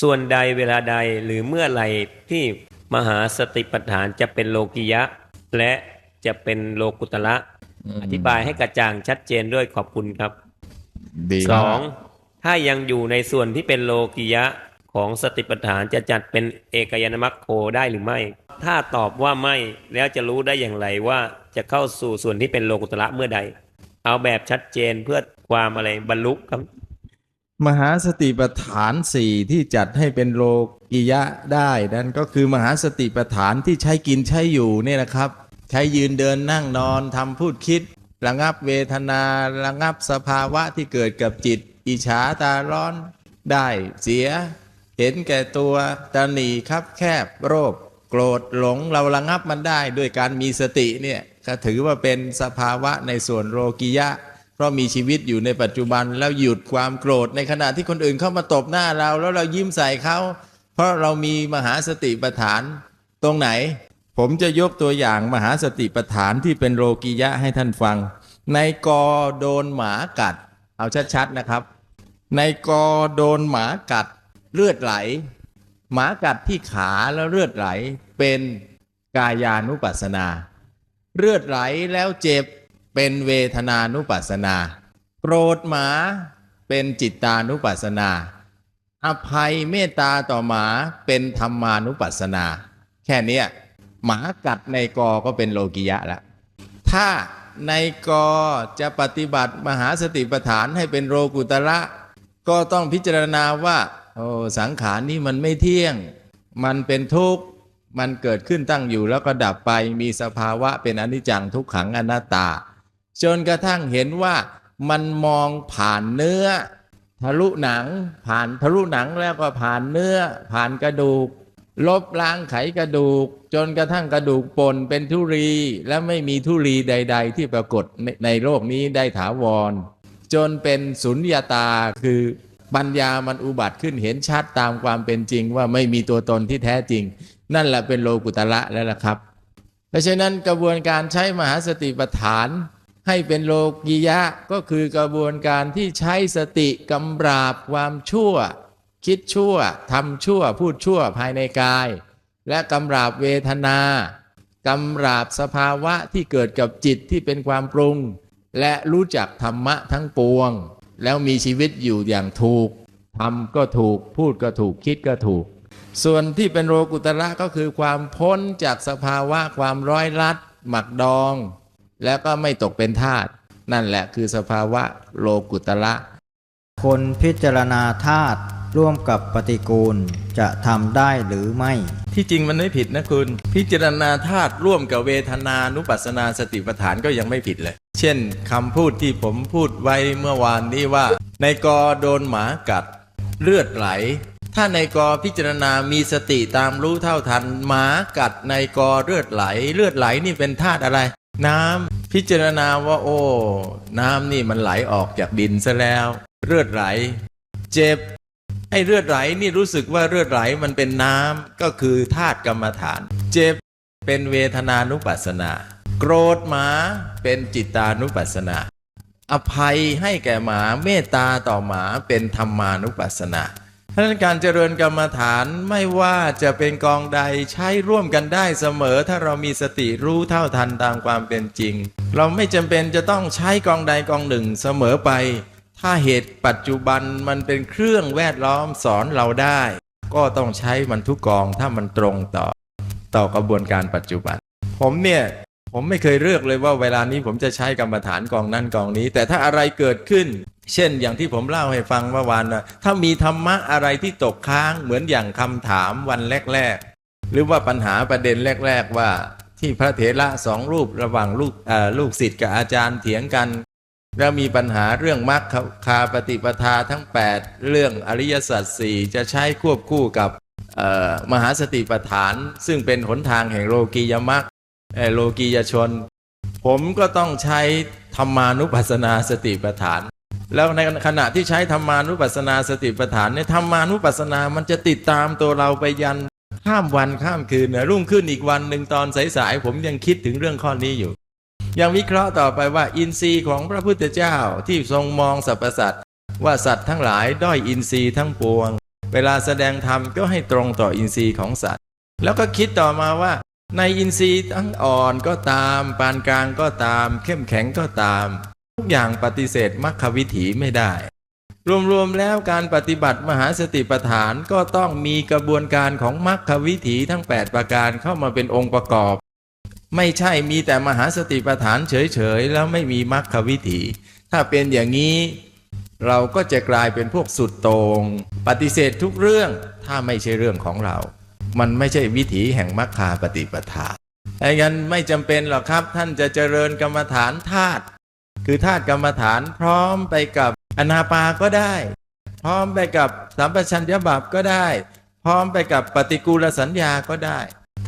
ส่วนใดเวลาใดหรือเมื่อไหร่ที่มหาสติปัฏฐานจะเป็นโลกิยะ และจะเป็นโลกุตละอธิบายให้กระจ่างชัดเจนด้วยขอบคุณครับดีสมาอกงถ้ายังอยู่ในส่วนที่เป็นโลกิยะของสติปัฏฐานจะจัดเป็นเอกายนามัคโคได้หรือไม่ ถ้าตอบว่าไม่แล้วจะรู้ได้อย่างไรว่าจะเข้าสู่ส่วนที่เป็นโลกุตละเมื่อใด เอาแบบชัดเจนเพื่อความอะไรบรรลุครับ มหาสติปัฏฐานสี่ที่จัดให้เป็นโลกิยะได้นั่นก็คือมหาสติปัฏฐานที่ใช้กินใช้อยู่เนี่ยนะครับ ใช้ยืนเดินนั่งนอนทำพูดคิด ระงับเวทนาระงับสภาวะที่เกิดกับจิต อิจฉาตาร้อนได้เสีย เห็นแก่ตัวตาหนีครับแคบโรค โกรธหลงเราระงับมันได้ด้วยการมีสติเนี่ยก็ถือว่าเป็นสภาวะในส่วนโลกิยะ เพราะมีชีวิตอยู่ในปัจจุบันแล้วหยุดความโกรธ ในขณะที่คนอื่นเข้ามาตบหน้าเรา แล้วเรายิ้มใส่เขา เพราะเรามีมหาสติปัฏฐาน ตรงไหน ผมจะยกตัวอย่างมหาสติปัฏฐานที่เป็นโลกิยะให้ท่านฟัง ในกอโดนหมากัด เอาชัดๆนะครับ ในกอโดนหมากัดเลือดไหล หมากัดที่ขาแล้วเลือดไหลเป็นกายานุปัสสนา เลือดไหลแล้วเจ็บ เป็นเวทนานุปัสสนา โกรธหมาเป็นจิตตานุปัสสนา อภัยเมตตาต่อหมาเป็นธรรมานุปัสสนา แค่นี้หมากัดในกอก็เป็นโลกิยะแล้วถ้าในกอจะปฏิบัติมหาสติปัฏฐานให้เป็นโลกุตระ ก็ต้องพิจารณาว่าโอ้สังขารนี่มันไม่เที่ยง มันเป็นทุกข์ มันเกิดขึ้นตั้งอยู่แล้วก็ดับไปมีสภาวะเป็นอนิจจังทุกขังอนัตตา จนกระทั่งเห็นว่ามันมองผ่านเนื้อ ทะลุหนัง ผ่านทะลุหนังแล้วก็ผ่านเนื้อ ผ่านกระดูก ลบล้างไขกระดูก จนกระทั่งกระดูกปนเป็นทุรีและไม่มีทุรีใด ๆ ที่ปรากฏในในโลกนี้ได้ถาวร จนเป็นสุญญาตาคือปัญญามันอุบัติขึ้นเห็นชัดตามความเป็นจริงว่าไม่มีตัวตนที่แท้จริง นั่นแหละเป็นโลกุตละแล้วล่ะครับ เพราะฉะนั้นกระบวนการใช้มหาสติปัฏฐาน ให้เป็นโลกียะก็คือกระบวนการที่ใช้สติกำราบความชั่ว คิดชั่วทำชั่ว พูดชั่วภายในกาย และกำราบเวทนากำราบสภาวะที่เกิดกับจิตที่เป็นความปรุง และรู้จักธรรมะทั้งปวง แล้วมีชีวิตอยู่อย่างถูกทำก็ถูกพูดก็ถูกคิดก็ถูก ส่วนที่เป็นโลกุตระก็คือความพ้นจากสภาวะความร้อยลัด หมักดอง แล้วก็ไม่ตกเป็นทาสนั่นแหละคือสภาวะโลกุตระคนพิจารณาธาตุร่วมกับปฏิกูลจะทำได้หรือไม่ ที่จริงมันไม่ผิดนะคุณ พิจารณาธาตุร่วมกับเวทนานุปัสสนาสติปัฏฐานก็ยังไม่ผิดเลย เช่นคำพูดที่ผมพูดไว้เมื่อวานนี้ว่า ในกอโดนหมากัด เลือดไหล ถ้าในกอพิจารณามีสติตามรู้เท่าทันหมากัดในกอเลือดไหล เลือดไหลนี่เป็นธาตุอะไร น้ำพิจารณาว่าโอ้ น้ำนี่มันไหลออกจากดินซะแล้ว เลือดไหล เจ็บไอ้เลือดไหลนี่รู้สึกว่าเลือดไหลมันเป็นน้ำก็คือธาตุกรรมฐาน เจ็บเป็นเวทนานุปัสสนา โกรธหมาเป็นจิตานุปัสสนา อภัยให้แก่หมาเมตตาต่อหมาเป็นธรรมานุปัสสนา พราะฉะนั้นการเจริญกรรมฐานไม่ว่าจะเป็นกองใดใช้ร่วมกันได้เสมอ ถ้าเรามีสติรู้เท่าทันตามความเป็นจริง เราไม่จำเป็นจะต้องใช้กองใดกองหนึ่งเสมอไป ถ้าเหตุปัจจุบันมันเป็นเครื่องแวดล้อมสอนเราได้ ก็ต้องใช้มันทุกกองถ้ามันตรงต่อ ต่อกระบวนการปัจจุบัน ผมเนี่ย ผมไม่เคยเลือกเลยว่าเวลานี้ผมจะใช้กรรมฐานกองนั้นกองนี้ แต่ถ้าอะไรเกิดขึ้น เช่นอย่างที่ผมเล่าให้ฟังเมื่อวานนะถ้ามีธรรมะอะไรที่ตกค้างเหมือนอย่างคำถามวันแรก ๆ หรือว่าปัญหาประเด็นแรก ๆ ว่าที่พระเถระสองรูประหว่างลูกลูกศิษย์กับอาจารย์เถียงกัน แล้วมีปัญหาเรื่องมรรคคาปฏิปทาทั้ง 8 เรื่องอริยสัจสี่จะใช้ควบคู่กับมหาสติปัฏฐาน ซึ่งเป็นหนทางแห่งโลกียมรรค โลกียชน ผมก็ต้องใช้ธรรมานุปัสสนาสติปัฏฐาน แล้วในขณะที่ใช้ธรรมานุปัสสนาสติปัฏฐานเนี่ยธรรมานุปัสสนามันจะติดตามตัวเราไปยันข้ามวันข้ามคืนนี่ยรุ่งขึ้นอีกวันหนึ่งตอนสายๆผมยังคิดถึงเรื่องข้อนี้อยู่ ยังวิเคราะห์ต่อไปว่าอินทรีย์ของพระพุทธเจ้าที่ทรงมองสรรพสัตว์ว่าสัตว์ทั้งหลายด้อยอินทรีย์ทั้งปวง เวลาแสดงธรรมก็ให้ตรงต่ออินทรีย์ของสัตว์ แล้วก็คิดต่อมาว่า ในอินทรีย์ทั้งอ่อนก็ตาม ปานกลางก็ตาม เข้มแข็งก็ตาม ทุกอย่างปฏิเสธมรรควิถีไม่ได้ รวมๆแล้วการปฏิบัติมหาสติปัฏฐานก็ต้องมีกระบวนการของมรรควิถีทั้ง 8 ประการเข้ามาเป็นองค์ประกอบ ไม่ใช่มีแต่มหาสติปัฏฐานเฉยๆ แล้วไม่มีมรรควิถี ถ้าเป็นอย่างนี้ เราก็จะกลายเป็นพวกสุดโตง่งปฏิเสธทุกเรื่องถ้าไม่ใช่เรื่องของเรา มันไม่ใช่วิถีแห่งมรรคาปฏิปทาดังนั้นไม่จำเป็นหรอกครับ ท่านจะเจริญกรรมฐานธาตุคือธาตุกรรมฐานพร้อมไปกับอนาปาก็ได้ พร้อมไปกับสัมปชัญญะบับก็ได้ พร้อมไปกับปฏิกูลสัญญาก็ได้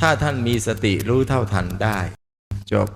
ถ้าท่านมีสติรู้เท่าทันได้ จบ